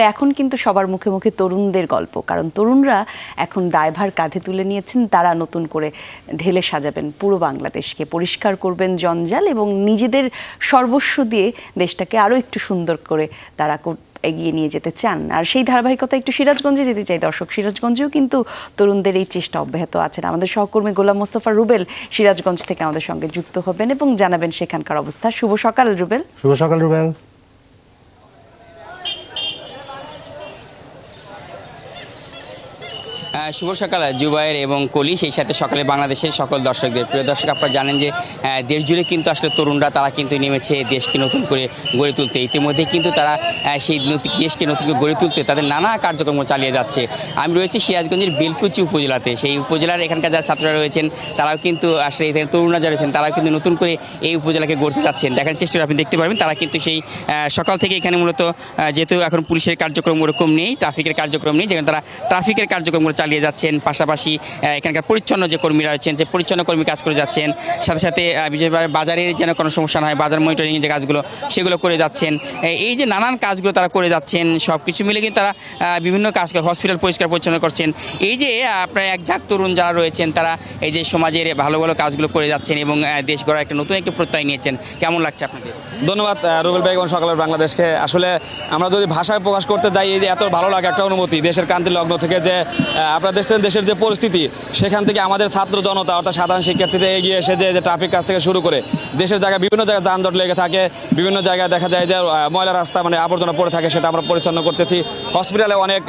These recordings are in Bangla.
এখন কিন্তু সবার মুখে মুখে তরুণদের গল্প, কারণ তরুণরা এখন দায়ভার কাঁধে তুলে নিয়েছেন, তারা নতুন করে ঢেলে সাজাবেন পুরো বাংলাদেশকে। পরিষ্কার করবেন জঞ্জাল এবং নিজেদের সর্বস্ব দিয়ে দেশটাকে আরও একটু সুন্দর করে তারা এগিয়ে নিয়ে যেতে চান। আর সেই ধারাবাহিকতা একটু সিরাজগঞ্জে যেতে চাই। দর্শক, সিরাজগঞ্জেও কিন্তু তরুণদের এই চেষ্টা অব্যাহত আছেন। আমাদের সহকর্মী গোলাম মোস্তফা রুবেল সিরাজগঞ্জ থেকে আমাদের সঙ্গে যুক্ত হবেন এবং জানাবেন সেখানকার অবস্থা। শুভ সকাল রুবেল। শুভ সকাল রুবেল। শুভ সকাল জুবাইর এবং কলি। সেই সাথে সকালে বাংলাদেশের সকল দর্শকদের। প্রিয় দর্শক, আপনারা জানেন যে দেশ জুড়ে কিন্তু আসলে তরুণরা, তারা কিন্তু নেমেছে দেশকে নতুন করে গড়ে তুলতে। ইতিমধ্যে কিন্তু তারা সেই দেশকে নতুন করে গড়ে তুলতে তাদের নানা কার্যক্রম চালিয়ে যাচ্ছে। আমি রয়েছি সিরাজগঞ্জের বেলকুচি উপজেলাতে। সেই উপজেলার এখানকার যারা ছাত্ররা রয়েছেন, তারাও কিন্তু আসলে এখানে তরুণরা যারা রয়েছেন, তারাও কিন্তু নতুন করে এই উপজেলাকে গড়তে যাচ্ছেন। দেখার চেষ্টা আপনি দেখতে পারবেন, তারা কিন্তু সেই সকাল থেকে এখানে মূলত যেহেতু এখন পুলিশের কার্যক্রম ওরকম নেই, ট্রাফিকের কার্যক্রম নেই, যেখানে তারা ট্রাফিকের কার্যক্রমগুলো চালিয়ে যাচ্ছেন। পাশাপাশি এখানকার পরিচ্ছন্ন যে কর্মীরা রয়েছেন যে পরিচ্ছন্ন কর্মী কাজ করে যাচ্ছেন সাথে সাথে বিশেষভাবে বাজারের যেন কোনো সমস্যা না হয় বাজার মনিটরিং যে কাজগুলো সেগুলো করে যাচ্ছেন। এই যে নানান কাজগুলো তারা করে যাচ্ছেন সব কিছু মিলে কিন্তু তারা বিভিন্ন কাজ করে হসপিটাল পরিষ্কার পরিচ্ছন্ন করছেন। এই যে আপনার এক ঝাঁক তরুণ যারা রয়েছেন তারা এই যে সমাজের ভালো ভালো কাজগুলো করে যাচ্ছেন এবং দেশ গড়ার একটা নতুন একটা প্রত্যয় নিয়েছেন। কেমন লাগছে আপনাদের? ধন্যবাদ রুবেল ভাই এবং সকালের বাংলাদেশকে। আসলে আমরা যদি ভাষায় প্রকাশ করতে যাই এই যে এত ভালো লাগে একটা অনুভূতি দেশের ক্রান্তি লগ্ন থেকে যে আহ, আপনারা দেখছেন দেশের যে পরিস্থিতি, সেখান থেকে আমাদের ছাত্র জনতা, অর্থাৎ সাধারণ শিক্ষার্থীদের এগিয়ে এসে যে ট্রাফিক কাজ থেকে শুরু করে, দেশের জায়গায় বিভিন্ন জায়গায় যানজট লেগে থাকে, বিভিন্ন জায়গায় দেখা যায় যে ময়লা রাস্তা মানে আবর্জনা পড়ে থাকে, সেটা আমরা পরিচ্ছন্ন করতেছি। হসপিটালে অনেক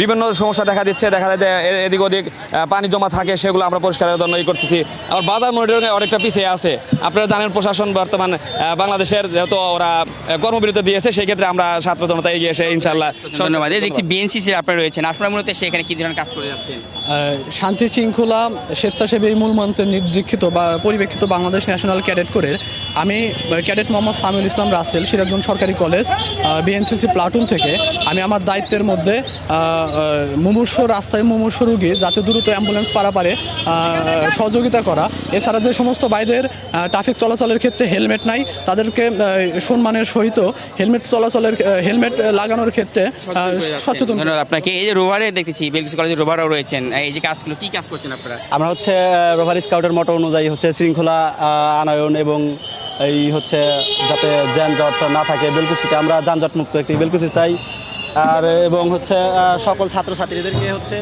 বিভিন্ন সমস্যা দেখা দিচ্ছে দেখা যায় যে এদিক ওদিক পানি জমা থাকে সেগুলো আমরা পরিষ্কারের জন্য ই করতেছি। আর বাজার মনিটরিং অনেকটা পিছিয়ে আছে। আপনারা জানেন প্রশাসন বর্তমান বাংলাদেশের যেহেতু ওরা কর্মবিরতি দিয়েছে সেই ক্ষেত্রে আমরা ছাত্র জনতা এগিয়ে এসে ইনশাল্লাহ ধন্যবাদ। দেখছি বিএনসিসি আপনারা রয়েছেন। আপনারা মূলত সেখানে কি ধরনের কাজ করে যাচ্ছেন? শান্তি শৃঙ্খলা স্বেচ্ছাসেবী মূল মন্ত্রে নির্দীক্ষিত বা পরিপ্রেক্ষিত বাংলাদেশ ন্যাশনাল ক্যাডেট করে আমি ক্যাডেট মোহাম্মদ সামিউল ইসলাম রাসেল সিরাজগঞ্জ সরকারি কলেজ বিএনসিসি প্লাটুন থেকে আমি আমার দায়িত্বের মধ্যে মুমূর্ষ রাস্তায় মুমূর্ষ রুগী যাতে দ্রুত অ্যাম্বুলেন্স পারাপারে সহযোগিতা করা। এছাড়া যে সমস্ত বাইদের ট্রাফিক চলাচলের ক্ষেত্রে হেলমেট নাই তাদেরকে সম্মানের সহিত হেলমেট চলাচলের হেলমেট লাগানোর ক্ষেত্রে সচেতন ধন্যবাদ আপনাকে। এই যে রোভারে দেখতেছি বেলকুচি কলেজের রোভারও রয়েছেন। এই যে কাজগুলো কি কাজ করছেন আপনারা? আমরা হচ্ছে রোভার স্কাউটের মতো অনুযায়ী হচ্ছে শৃঙ্খলা আনয়ন এবং এই হচ্ছে যাতে যানজট না থাকে। বেলকুচিতে আমরা যানজট মুক্ত একটি বেলকুচি চাই। আর এবং হচ্ছে সকল ছাত্রছাত্রীদেরকে হচ্ছে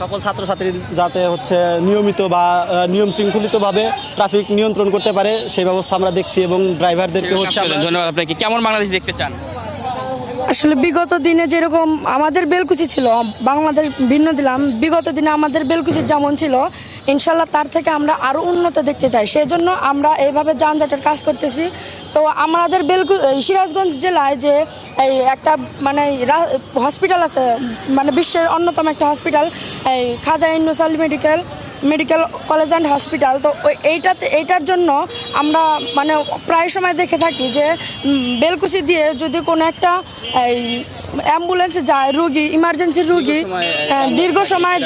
সকল ছাত্রছাত্রী যাতে হচ্ছে নিয়মিত বা নিয়ম শৃঙ্খলিতভাবে ট্রাফিক নিয়ন্ত্রণ করতে পারে সেই ব্যবস্থা আমরা দেখছি এবং ড্রাইভারদেরকে হচ্ছে ধন্যবাদ আপনাকে। কেমন বাংলাদেশ দেখতে চান? আসলে বিগত দিনে যেরকম আমাদের বেলকুচি ছিল বাংলাদেশ ভিন্ন দিলাম। বিগত দিনে আমাদের বেলকুচি যেমন ছিল ইনশাল্লাহ তার থেকে আমরা আরও উন্নত দেখতে চাই। সেই জন্য আমরা এইভাবে যানজটের কাজ করতেছি। তো আমাদের বেলকু সিরাজগঞ্জ জেলায় যে এই একটা মানে হসপিটাল আছে মানে বিশ্বের অন্যতম একটা হসপিটাল এই Khaja ইন্নুসাল medical medical college and hospital. তো ওই এইটাতে এইটার জন্য আমরা মানে প্রায় সময় দেখে থাকি যে বেলকুচি দিয়ে যদি কোনো একটা এই অ্যাম্বুলেন্সে যায় রুগী ইমার্জেন্সি রুগী দীর্ঘ সময়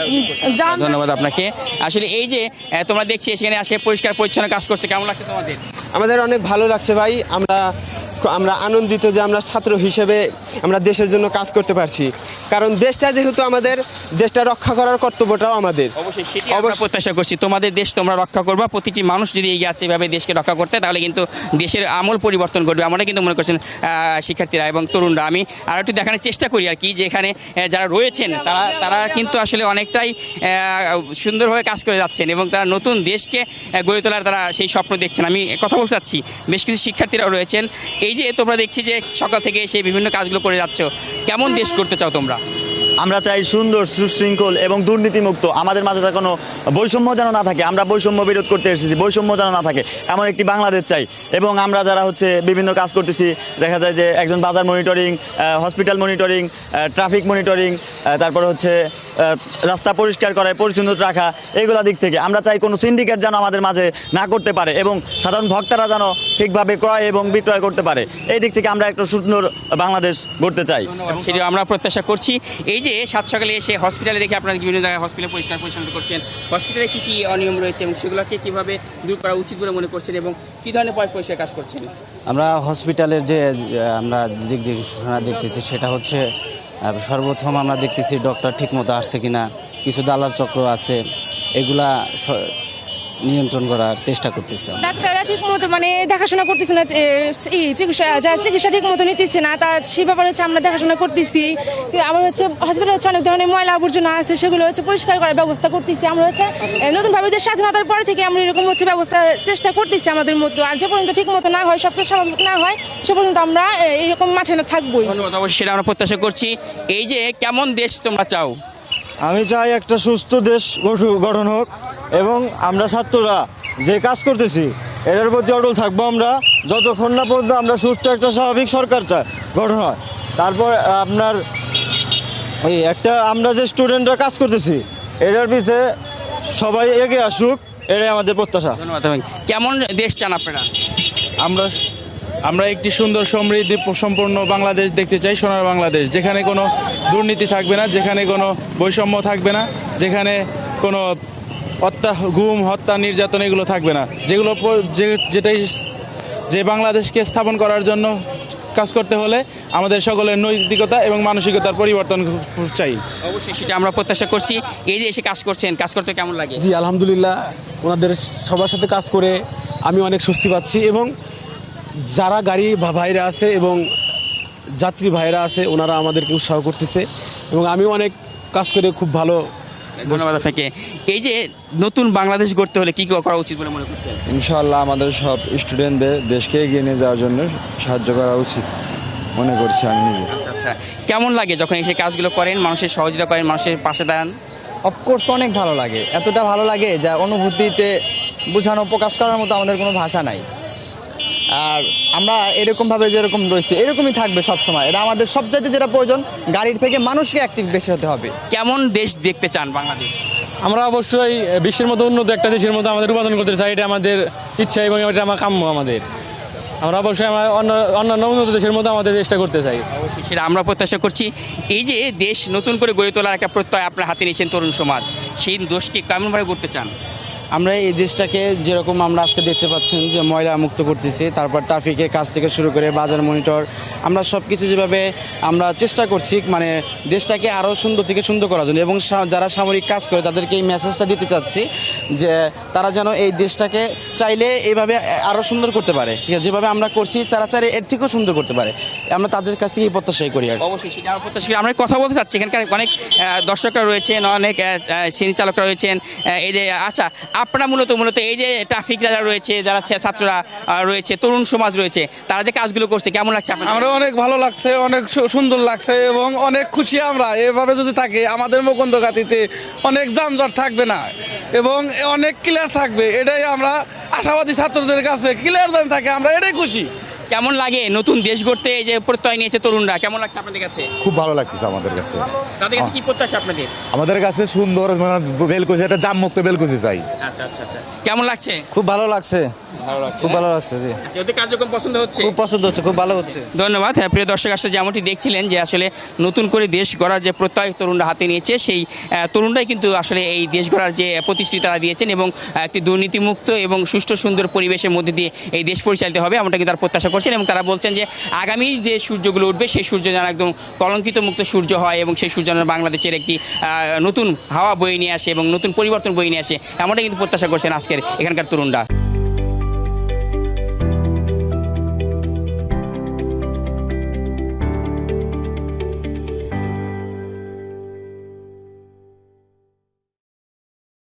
যান ধন্যবাদ আপনাকে। আসলে এই যে তোমরা দেখছি সেখানে আসে পরিষ্কার পরিচ্ছন্ন কাজ করছে। কেমন লাগছে তোমাদের? আমাদের অনেক ভালো লাগছে ভাই। আমরা আমরা আনন্দিত যে আমরা ছাত্র হিসেবে আমরা দেশের জন্য কাজ করতে পারছি। কারণ দেশটা যেহেতু আমাদের দেশটা রক্ষা করার কর্তব্যটাও আমাদের। অবশ্যই সেটি আমরা প্রত্যাশা করছি। তোমাদের দেশ তোমরা রক্ষা করবা। প্রতিটি মানুষ যদি এগিয়ে আসে এভাবে দেশকে রক্ষা করতে তাহলে কিন্তু দেশের আমল পরিবর্তন করবে আমরা কিন্তু মনে করছেন শিক্ষার্থীরা এবং তরুণরা। আমি আর একটু দেখানোর চেষ্টা করি আর কি যে এখানে যারা রয়েছেন তারা তারা কিন্তু আসলে অনেকটাই সুন্দরভাবে কাজ করে যাচ্ছেন এবং তারা নতুন দেশকে গড়ে তোলার তারা সেই স্বপ্ন দেখছেন। আমি কথা চাচ্ছি। বেশ কিছু শিক্ষার্থীরাও রয়েছেন। এই যে তোমরা দেখছি যে সকাল থেকে সেই বিভিন্ন কাজগুলো করে যাচ্ছ, কেমন দেশ করতে চাও তোমরা? আমরা চাই সুন্দর, সুশৃঙ্খল এবং দুর্নীতিমুক্ত। আমাদের মাঝে কোনো বৈষম্য যেন না থাকে, আমরা বৈষম্য বিরোধ করতে এসেছি, বৈষম্য যেন না থাকে, এমন একটি বাংলাদেশ চাই। এবং আমরা যারা হচ্ছে বিভিন্ন কাজ করতেছি, দেখা যায় যে একজন বাজার monitoring hospital monitoring traffic monitoring তারপরে হচ্ছে রাস্তা পরিষ্কার করা পরিচ্ছন্ন রাখা এইগুলা দিক থেকে। আমরা চাই কোনো সিন্ডিকেট যেন আমাদের মাঝে না করতে পারে এবং সাধারণ ভক্তরা যেন ঠিকভাবে ক্রয় এবং বিক্রয় করতে পারে। এই দিক থেকে আমরা একটা সুন্দর বাংলাদেশ গড়তে চাই। সেটি আমরা প্রত্যাশা করছি। এই যে সাত সকালে এসে হসপিটালে দেখে আপনারা বিভিন্ন জায়গায় হসপিটালে পরিষ্কার পরিচ্ছন্ন করছেন। হসপিটালে কী কী অনিয়ম রয়েছে এবং সেগুলোকে কীভাবে দূর করা উচিত বলে মনে করছেন এবং কী ধরনের পয় পরিষ্কার কাজ করছেন? আমরা হসপিটালের যে আমরা দিক নির্দেশনা দেখতেছি সেটা হচ্ছে সর্বপ্রথম আমরা দেখতেছি ডক্টর ঠিকমতো আসছে কিনা কিছু দালাল চক্র আছে এগুলা নিয়ন্ত্রণ করার চেষ্টা করতেছে আমরা। ডাক্তাররা ঠিক মতো মানে দেখাশোনা করতেছে না চিকিৎসা যা চিকিৎসা ঠিক মতো নিতেছে না তার সেই ব্যাপারে হচ্ছে আমরা দেখাশোনা করতেছি। আবার হচ্ছে হসপিটালে হচ্ছে অনেক ধরনের ময়লা আবর্জনা আছে সেগুলো হচ্ছে পরিষ্কার করার ব্যবস্থা করতেছি। আমরা হচ্ছে নতুনভাবে যে স্বাধীনতার পরে থেকে আমরা এরকম হচ্ছে ব্যবস্থা চেষ্টা করতেছি আমাদের মধ্যে। আর যে পর্যন্ত ঠিক মতো না হয় সব কিছু স্বাভাবিক না হয় সে পর্যন্ত আমরা এ, এরকম মাঠে না থাকবোই। ধন্যবাদ অবশ্যই সেটা আমরা প্রত্যাশা করছি। এই যে কেমন দেশ তোমরা চাও? আমি চাই একটা সুস্থ দেশ গঠু- গঠন হোক। এবং আমরা ছাত্ররা যে কাজ করতেছি এটার প্রতি অটল থাকব আমরা। যতক্ষণ না পর্যন্ত আমরা সুস্থ একটা স্বাভাবিক সরকার চাই গঠন হয়। তারপর আপনার এই একটা আমরা যে স্টুডেন্টরা কাজ করতেছি এটার পিছে সবাই এগিয়ে আসুক এটাই আমাদের প্রত্যাশা। ধন্যবাদ কেমন দেশ চান আপনারা? আমরা আমরা একটি সুন্দর সমৃদ্ধি সম্পূর্ণ বাংলাদেশ দেখতে চাই সোনার বাংলাদেশ। যেখানে কোনো দুর্নীতি থাকবে না যেখানে কোনো বৈষম্য থাকবে না যেখানে কোনো হত্যা গুম হত্যা নির্যাতন এগুলো থাকবে না। যেগুলো যে যেটাই যে বাংলাদেশকে স্থাপন করার জন্য কাজ করতে হলে আমাদের সকলের নৈতিকতা এবং মানসিকতার পরিবর্তন চাই। অবশ্যই সেটা আমরা প্রত্যাশা করছি। এই যে এসে কাজ করছেন কাজ করতে কেমন লাগে? জি আলহামদুলিল্লাহ ওনাদের সবার সাথে কাজ করে আমি অনেক স্বস্তি পাচ্ছি এবং যারা গাড়ি ভাইরা আছে এবং যাত্রী ভাইরা আছে ওনারা আমাদেরকে উৎসাহ করতেছে এবং আমিও অনেক কাজ করে খুব ভালো ধন্যবাদ আপনাকে। এই যে নতুন বাংলাদেশ গড়তে হলে কি কি করা উচিত বলে মনে করছেন? ইনশাআল্লাহ আমাদের সব স্টুডেন্টদের দেশকে এগিয়ে নিয়ে যাওয়ার জন্য সাহায্য করা উচিত মনে করছি আমি নিজে। আচ্ছা আচ্ছা। কেমন লাগে যখন এসে কাজগুলো করেন মানুষের সহযোগিতা করেন মানুষের পাশে দাঁড়ান? অফকোর্স অনেক ভালো লাগে। এতটা ভালো লাগে যা অনুভূতিতে বোঝানো প্রকাশ করার মতো আমাদের কোনো ভাষা নাই। আর আমরা এরকমভাবে যেরকম রয়েছে এরকমই থাকবে সব সময় এটা আমাদের সবচাইতে যেটা প্রয়োজন গাড়ির থেকে মানুষকে অ্যাক্টিভ বেশি হতে হবে। কেমন দেশ দেখতে চান বাংলাদেশ? আমরা অবশ্যই বিশ্বের মতো উন্নত একটা দেশের মতো আমাদের উৎপাদন করতে চাই এটা আমাদের ইচ্ছা এবং এটা আমার কাম্য আমাদের। আমরা অবশ্যই আমার অন্য অন্যান্য উন্নত দেশের মতো আমাদের দেশটা করতে চাই। অবশ্যই সেটা আমরা প্রত্যাশা করছি। এই যে দেশ নতুন করে গড়ে তোলার একটা প্রত্যয় আপনার হাতে নিয়েছেন তরুণ সমাজ সেই দোষকে কেমনভাবে করতে চান? আমরা এই দেশটাকে যেরকম আমরা আজকে দেখতে পাচ্ছেন যে ময়লা মুক্ত করতেছি, তারপর ট্রাফিকের কাজ থেকে শুরু করে বাজার মনিটর, আমরা সব কিছু যেভাবে আমরা চেষ্টা করছি মানে দেশটাকে আরও সুন্দর থেকে সুন্দর করার জন্য এবং যারা সামরিক কাজ করে তাদেরকে এই মেসেজটা দিতে চাচ্ছি যে তারা যেন এই দেশটাকে চাইলে এইভাবে আরও সুন্দর করতে পারে। ঠিক আছে, যেভাবে আমরা করছি তারা চাইলে এর থেকেও সুন্দর করতে পারে। আমরা তাদের কাছ থেকে প্রত্যাশাই করি আর অবশ্যই আমরা কথা বলতে চাচ্ছি, এখানকার অনেক দর্শকরা রয়েছেন, অনেক শ্রেণি চালকরা রয়েছেন এই যে আচ্ছা আপনারা মূলত মূলত এই যে ট্রাফিক যারা রয়েছে, যারা ছাত্ররা রয়েছে, তরুণ সমাজ রয়েছে, তারা যে কাজগুলো করছে, কেমন লাগছে আমরা অনেক ভালো লাগছে, অনেক সুন্দর লাগছে এবং অনেক খুশি আমরা। এভাবে যদি থাকে, আমাদের মুকুন্দগাতিতে অনেক যানজট থাকবে না এবং অনেক ক্লিয়ার থাকবে। এটাই আমরা আশাবাদী ছাত্রদের কাছে। ক্লিয়ার দেন থাকে, আমরা এটাই খুশি। কেমন লাগে নতুন দেশ গড়তে এই যে প্রত্যয় নিয়েছে তরুণরা? কেমন লাগছে আপনাদের কাছে? খুব ভালো লাগতেছে আমাদের কাছে। তাদের কাছে কি প্রত্যাশা আপনাদের? আমাদের কাছে সুন্দর মানে বেলকুচি একটা জামমুক্ত বেলকুচি চাই। আচ্ছা আচ্ছা আচ্ছা। কেমন লাগছে? খুব ভালো লাগছে। খুব ভালো লাগছে জি। আচ্ছা, কার্যক্রম পছন্দ হচ্ছে? খুব পছন্দ হচ্ছে খুব ভালো হচ্ছে। ধন্যবাদ হ্যাঁ, প্রিয় দর্শক আসলে যেমনটি দেখছিলেন যে আসলে নতুন করে দেশ গড়ার যে প্রত্যয় তরুণরা হাতে নিয়েছে সেই তরুণরাই কিন্তু আসলে এই দেশ গড়ার যে প্রতিশ্রুতি তারা দিয়েছেন এবং একটি দুর্নীতিমুক্ত এবং সুষ্ঠু সুন্দর পরিবেশের মধ্যে দিয়ে এই দেশ পরিচালিত হবে এমনটা কিন্তু তারা প্রত্যাশা করছেন এবং তারা বলছেন যে আগামী যে সূর্যগুলো উঠবে সেই সূর্য যেন একদম কলঙ্কিত মুক্ত সূর্য হয় এবং সেই সূর্য যেন বাংলাদেশের একটি নতুন হাওয়া বয়ে নিয়ে আসে এবং নতুন পরিবর্তন বয়ে নিয়ে আসে এমনটা কিন্তু প্রত্যাশা করছেন আজকের এখানকার তরুণরা।